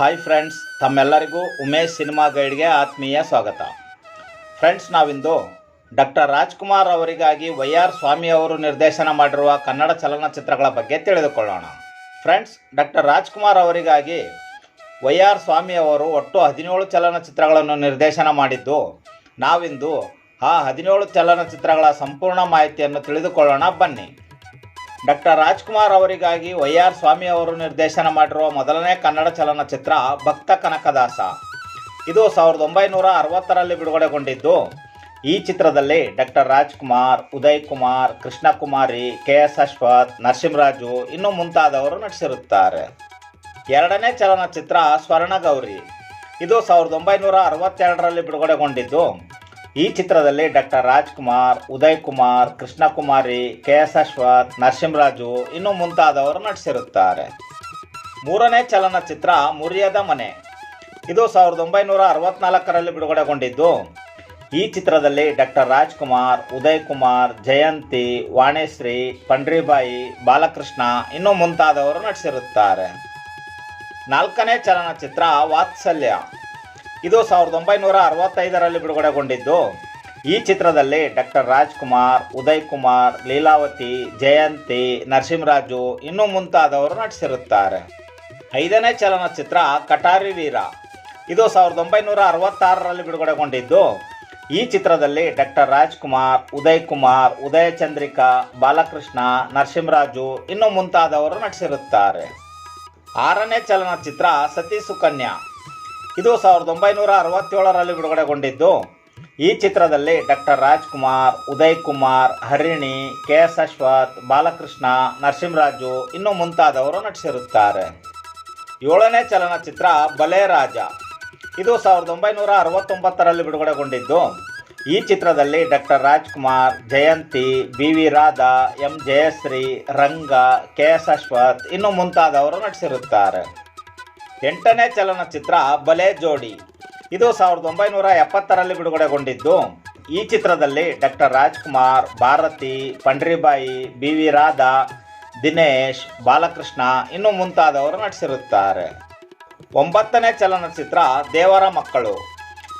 Hi friends ತಮ್ಮೆಲ್ಲರಿಗೂ Umesh cinema ಗೈಡ್ಗೆ ಆತ್ಮೀಯ ಸ್ವಾಗತ. ಫ್ರೆಂಡ್ಸ್ ನಾವಿಂದು ಡಾಕ್ಟರ್ ರಾಜ್ಕುಮಾರ್ ಅವರಿಗಾಗಿ ವೈ ಆರ್ ಸ್ವಾಮಿ ಅವರು ನಿರ್ದೇಶನ ಮಾಡಿರುವ ಕನ್ನಡ ಚಲನಚಿತ್ರಗಳ ಬಗ್ಗೆ ತಿಳಿದುಕೊಳ್ಳೋಣ. ಫ್ರೆಂಡ್ಸ್ ಡಾಕ್ಟರ್ ರಾಜ್ಕುಮಾರ್ ಅವರಿಗಾಗಿ ವೈ ಆರ್ ಸ್ವಾಮಿ ಅವರು ಒಟ್ಟು ಹದಿನೇಳು ಚಲನಚಿತ್ರಗಳನ್ನು ನಿರ್ದೇಶನ ಮಾಡಿದ್ದು, ನಾವಿಂದು ಆ ಹದಿನೇಳು ಚಲನಚಿತ್ರಗಳ ಸಂಪೂರ್ಣ ಮಾಹಿತಿಯನ್ನು ತಿಳಿದುಕೊಳ್ಳೋಣ ಬನ್ನಿ. ಡಾಕ್ಟರ್ ರಾಜ್ಕುಮಾರ್ ಅವರಿಗಾಗಿ ವೈ ಆರ್ ಸ್ವಾಮಿ ಅವರು ನಿರ್ದೇಶನ ಮಾಡಿರುವ ಮೊದಲನೇ ಕನ್ನಡ ಚಲನಚಿತ್ರ ಭಕ್ತ ಕನಕದಾಸ. ಇದು ಸಾವಿರದ ಒಂಬೈನೂರ ಅರವತ್ತರಲ್ಲಿ ಬಿಡುಗಡೆಗೊಂಡಿದ್ದು. ಈ ಚಿತ್ರದಲ್ಲಿ doctor Rajkumar, Uday Kumar, Krishnakumari, K S Ashwath, Narasimharaju ಇನ್ನೂ ಮುಂತಾದವರು ನಟಿಸಿರುತ್ತಾರೆ. ಎರಡನೇ ಚಲನಚಿತ್ರ ಸ್ವರ್ಣಗೌರಿ. ಇದು ಸಾವಿರದ ಒಂಬೈನೂರ ಅರವತ್ತೆರಡರಲ್ಲಿ ಬಿಡುಗಡೆಗೊಂಡಿದ್ದು. ಈ ಚಿತ್ರದಲ್ಲಿ doctor Rajkumar Uday Kumar Krishnakumari K S Ashwath Narasimharaju ಇನ್ನು ಮುಂತಾದವರು ನಟಿಸಿರುತ್ತಾರೆ. ಮೂರನೇ ಚಲನಚಿತ್ರ ಮುರಿಯದ ಮನೆ. ಇದು ಸಾವಿರದ ಒಂಬೈನೂರ ಅರವತ್ನಾಲ್ಕರಲ್ಲಿ ಬಿಡುಗಡೆಗೊಂಡಿದ್ದು. ಈ ಚಿತ್ರದಲ್ಲಿ ಡಾಕ್ಟರ್ ರಾಜ್ಕುಮಾರ್ ಉದಯ್ ಕುಮಾರ್ ಜಯಂತಿ, ವಾಣಿಶ್ರೀ, ಪಂಡ್ರಿಬಾಯಿ, ಬಾಲಕೃಷ್ಣ ಇನ್ನು ಮುಂತಾದವರು ನಟಿಸಿರುತ್ತಾರೆ. ನಾಲ್ಕನೇ ಚಲನಚಿತ್ರ ವಾತ್ಸಲ್ಯ. ಇದು ಸಾವಿರದ ಒಂಬೈನೂರ ಅರವತ್ತೈದರಲ್ಲಿ ಬಿಡುಗಡೆಗೊಂಡಿದ್ದು. ಈ ಚಿತ್ರದಲ್ಲಿ ಡಾಕ್ಟರ್ ರಾಜ್ಕುಮಾರ್, ಉದಯ್ ಕುಮಾರ್, ಲೀಲಾವತಿ, ಜಯಂತಿ, ನರಸಿಂಹರಾಜು ಇನ್ನೂ ಮುಂತಾದವರು ನಟಿಸಿರುತ್ತಾರೆ. ಐದನೇ ಚಲನಚಿತ್ರ ಕಟಾರಿ ವೀರ. ಇದು ಸಾವಿರದ ಒಂಬೈನೂರ ಅರವತ್ತಾರರಲ್ಲಿ ಬಿಡುಗಡೆಗೊಂಡಿದ್ದು. ಈ ಚಿತ್ರದಲ್ಲಿ ಡಾಕ್ಟರ್ ರಾಜ್ಕುಮಾರ್, ಉದಯ್ ಕುಮಾರ್ ಉದಯ ಚಂದ್ರಿಕಾ ಬಾಲಕೃಷ್ಣ, ನರಸಿಂಹರಾಜು ಇನ್ನೂ ಮುಂತಾದವರು ನಟಿಸಿರುತ್ತಾರೆ. ಆರನೇ ಚಲನಚಿತ್ರ ಸತಿ ಸುಕನ್ಯಾ ಇದು ಸಾವಿರದ ಒಂಬೈನೂರ ಅರವತ್ತೇಳರಲ್ಲಿ ಬಿಡುಗಡೆಗೊಂಡಿದ್ದು. ಈ ಚಿತ್ರದಲ್ಲಿ doctor Rajkumar Uday Kumar Harini, K S Ashwath, Balakrishna, Narasimharaju ಇನ್ನೂ ಮುಂತಾದವರು ನಟಿಸಿರುತ್ತಾರೆ. ಏಳನೇ ಚಲನಚಿತ್ರ ಬಲೇರಾಜ. ಇದು ಸಾವಿರದ ಒಂಬೈನೂರ ಅರವತ್ತೊಂಬತ್ತರಲ್ಲಿ ಬಿಡುಗಡೆಗೊಂಡಿದ್ದು. ಈ ಚಿತ್ರದಲ್ಲಿ doctor Rajkumar, Jayanthi, B V Radha, M Jayashree, Ranga, K S Ashwath ಇನ್ನೂ ಮುಂತಾದವರು ನಟಿಸಿರುತ್ತಾರೆ. ಎಂಟನೇ ಚಲನಚಿತ್ರ ಬಲೆ ಜೋಡಿ. ಇದು ಸಾವಿರದ ಒಂಬೈನೂರ ಎಪ್ಪತ್ತರಲ್ಲಿ ಬಿಡುಗಡೆಗೊಂಡಿದ್ದು. ಈ ಚಿತ್ರದಲ್ಲಿ doctor Rajkumar, Bharathi, Pandaribai B V Radha, Dinesh, Balakrishna ಇನ್ನು ಮುಂತಾದವರು ನಟಿಸಿರುತ್ತಾರೆ. ಒಂಬತ್ತನೇ ಚಲನಚಿತ್ರ ದೇವರ ಮಕ್ಕಳು.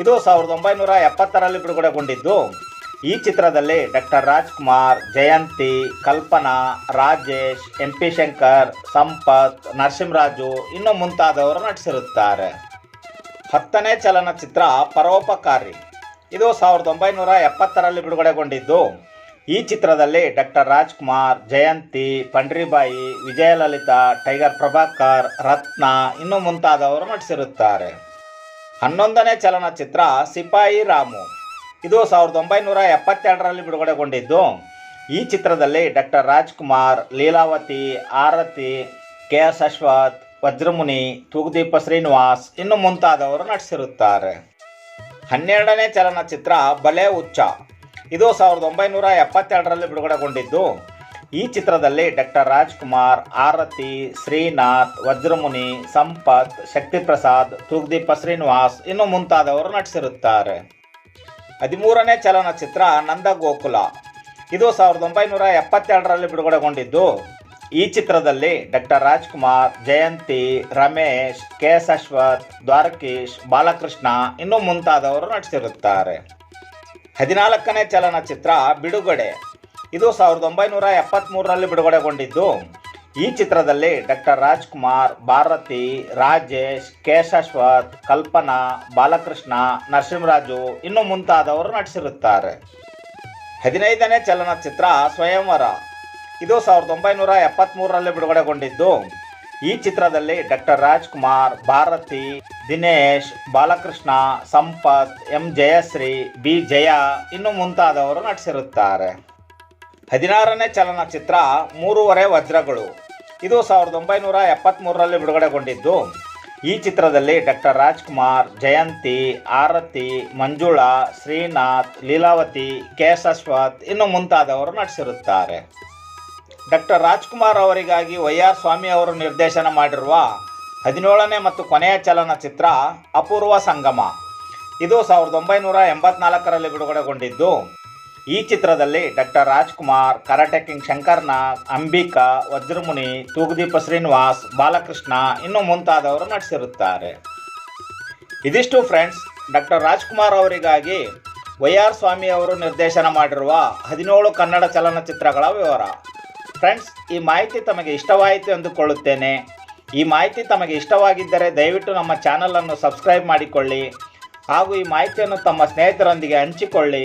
ಇದು ಸಾವಿರದ ಒಂಬೈನೂರ ಎಪ್ಪತ್ತರಲ್ಲಿ ಬಿಡುಗಡೆಗೊಂಡಿದ್ದು. ಈ ಚಿತ್ರದಲ್ಲಿ doctor Rajkumar, Jayanthi, Kalpana, Rajesh M P Shankar, Sampath, Narasimharaju ಇನ್ನು ಮುಂತಾದವರು ನಟಿಸಿರುತ್ತಾರೆ. ಹತ್ತನೇ ಚಲನಚಿತ್ರ ಪರೋಪಕಾರಿ. ಇದು ಸಾವಿರದ ಒಂಬೈನೂರ ಎಪ್ಪತ್ತರಲ್ಲಿ ಬಿಡುಗಡೆಗೊಂಡಿದ್ದು. ಈ ಚಿತ್ರದಲ್ಲಿ ಡಾಕ್ಟರ್ ರಾಜ್ಕುಮಾರ್, ಜಯಂತಿ, ಪಂಡ್ರಿಬಾಯಿ, ವಿಜಯಲಲಿತಾ, ಟೈಗರ್ ಪ್ರಭಾಕರ್, ರತ್ನ ಇನ್ನು ಮುಂತಾದವರು ನಟಿಸಿರುತ್ತಾರೆ. ಹನ್ನೊಂದನೇ ಚಲನಚಿತ್ರ ಸಿಪಾಯಿ ರಾಮು. ಇದು ಸಾವಿರದ ಒಂಬೈನೂರ ಎಪ್ಪತ್ತೆರಡರಲ್ಲಿ ಬಿಡುಗಡೆಗೊಂಡಿದ್ದು. ಈ ಚಿತ್ರದಲ್ಲಿ doctor Rajkumar, Leelavathi, Aarathi, K S Ashwath, Vajramuni, Thoogudeepa Srinivas ಇನ್ನು ಮುಂತಾದವರು ನಟಿಸಿರುತ್ತಾರೆ. ಹನ್ನೆರಡನೇ ಚಲನಚಿತ್ರ ಬಲೆ ಉಚ್ಚ ಇದು ಸಾವಿರದ ಒಂಬೈನೂರ ಎಪ್ಪತ್ತೆರಡರಲ್ಲಿ ಬಿಡುಗಡೆಗೊಂಡಿದ್ದು. ಈ ಚಿತ್ರದಲ್ಲಿ ಡಾಕ್ಟರ್ ರಾಜ್ಕುಮಾರ್, ಆರತಿ, ಶ್ರೀನಾಥ್, ವಜ್ರಮುನಿ, ಸಂಪತ್, ಶಕ್ತಿಪ್ರಸಾದ್, ತೂಗುದೀಪ ಶ್ರೀನಿವಾಸ್ ಇನ್ನು ಮುಂತಾದವರು ನಟಿಸಿರುತ್ತಾರೆ. ಹದಿಮೂರನೇ ಚಲನಚಿತ್ರ ನಂದ ಗೋಕುಲ ಇದು ಸಾವಿರದ ಒಂಬೈನೂರ ಎಪ್ಪತ್ತೆರಡರಲ್ಲಿ ಬಿಡುಗಡೆಗೊಂಡಿದ್ದು. ಈ ಚಿತ್ರದಲ್ಲಿ doctor Rajkumar, Jayanthi, Ramesh K S Ashwath Dwarakish, Balakrishna ಇನ್ನೂ ಮುಂತಾದವರು ನಟಿಸಿರುತ್ತಾರೆ. ಹದಿನಾಲ್ಕನೇ ಚಲನಚಿತ್ರ ಬಿಡುಗಡೆ. ಇದು ಸಾವಿರದ ಒಂಬೈನೂರ ಎಪ್ಪತ್ತ್ಮೂರರಲ್ಲಿ ಬಿಡುಗಡೆಗೊಂಡಿದ್ದು. ಈ ಚಿತ್ರದಲ್ಲಿ ಡಾಕ್ಟರ್ ರಾಜ್ಕುಮಾರ್, ಭಾರತಿ, ರಾಜೇಶ್ ಕೇಶಾಶ್ವತ್ ಕಲ್ಪನಾ, ಬಾಲಕೃಷ್ಣ, ನರಸಿಂಹರಾಜು ಇನ್ನು ಮುಂತಾದವರು ನಟಿಸಿರುತ್ತಾರೆ. ಹದಿನೈದನೇ ಚಲನಚಿತ್ರ ಸ್ವಯಂವರ. ಇದು ಸಾವಿರದ ಒಂಬೈನೂರ ಎಪ್ಪತ್ತ್ಮೂರರಲ್ಲಿ ಬಿಡುಗಡೆಗೊಂಡಿದ್ದು. ಈ ಚಿತ್ರದಲ್ಲಿ doctor Rajkumar, Bharathi, Dinesh, Balakrishna, Sampath, M Jayashree, B Jaya ಇನ್ನು ಮುಂತಾದವರು ನಟಿಸಿರುತ್ತಾರೆ. ಹದಿನಾರನೇ ಚಲನಚಿತ್ರ ಮೂರುವರೆ ವಜ್ರಗಳು. ಇದು ಸಾವಿರದ ಒಂಬೈನೂರ ಎಪ್ಪತ್ತ್ಮೂರರಲ್ಲಿ ಬಿಡುಗಡೆಗೊಂಡಿದ್ದು. ಈ ಚಿತ್ರದಲ್ಲಿ doctor Rajkumar, Jayanthi, Aarathi, Manjula, Srinath, Leelavathi K S Ashwath ಇನ್ನು ಮುಂತಾದವರು ನಟಿಸಿರುತ್ತಾರೆ. ಡಾಕ್ಟರ್ ರಾಜ್ಕುಮಾರ್ ಅವರಿಗಾಗಿ ವೈ ಆರ್ ಸ್ವಾಮಿ ಅವರು ನಿರ್ದೇಶನ ಮಾಡಿರುವ ಹದಿನೇಳನೇ ಮತ್ತು ಕೊನೆಯ ಚಲನಚಿತ್ರ ಅಪೂರ್ವ ಸಂಗಮ. ಇದು ಸಾವಿರದ ಒಂಬೈನೂರ ಎಂಬತ್ನಾಲ್ಕರಲ್ಲಿ ಬಿಡುಗಡೆಗೊಂಡಿದ್ದು. ಈ ಚಿತ್ರದಲ್ಲಿ doctor Rajkumar, karate king Shankarnag, Ambika, Vajramuni, Thoogudeepa Srinivas, Balakrishna ಇನ್ನು ಮುಂತಾದವರು ನಟಿಸಿರುತ್ತಾರೆ. ಇದಿಷ್ಟು ಫ್ರೆಂಡ್ಸ್, ಡಾಕ್ಟರ್ ರಾಜ್ಕುಮಾರ್ ಅವರಿಗಾಗಿ ವೈ ಆರ್ ಸ್ವಾಮಿ ಅವರು ನಿರ್ದೇಶನ ಮಾಡಿರುವ ಹದಿನೇಳು ಕನ್ನಡ ಚಲನಚಿತ್ರಗಳ ವಿವರ. ಫ್ರೆಂಡ್ಸ್, ಈ ಮಾಹಿತಿ ತಮಗೆ ಇಷ್ಟವಾಯಿತು ಎಂದುಕೊಳ್ಳುತ್ತೇನೆ. ಈ ಮಾಹಿತಿ ತಮಗೆ ಇಷ್ಟವಾಗಿದ್ದರೆ ದಯವಿಟ್ಟು ನಮ್ಮ ಚಾನಲನ್ನು ಸಬ್ಸ್ಕ್ರೈಬ್ ಮಾಡಿಕೊಳ್ಳಿ ಹಾಗೂ ಈ ಮಾಹಿತಿಯನ್ನು ತಮ್ಮ ಸ್ನೇಹಿತರೊಂದಿಗೆ ಹಂಚಿಕೊಳ್ಳಿ.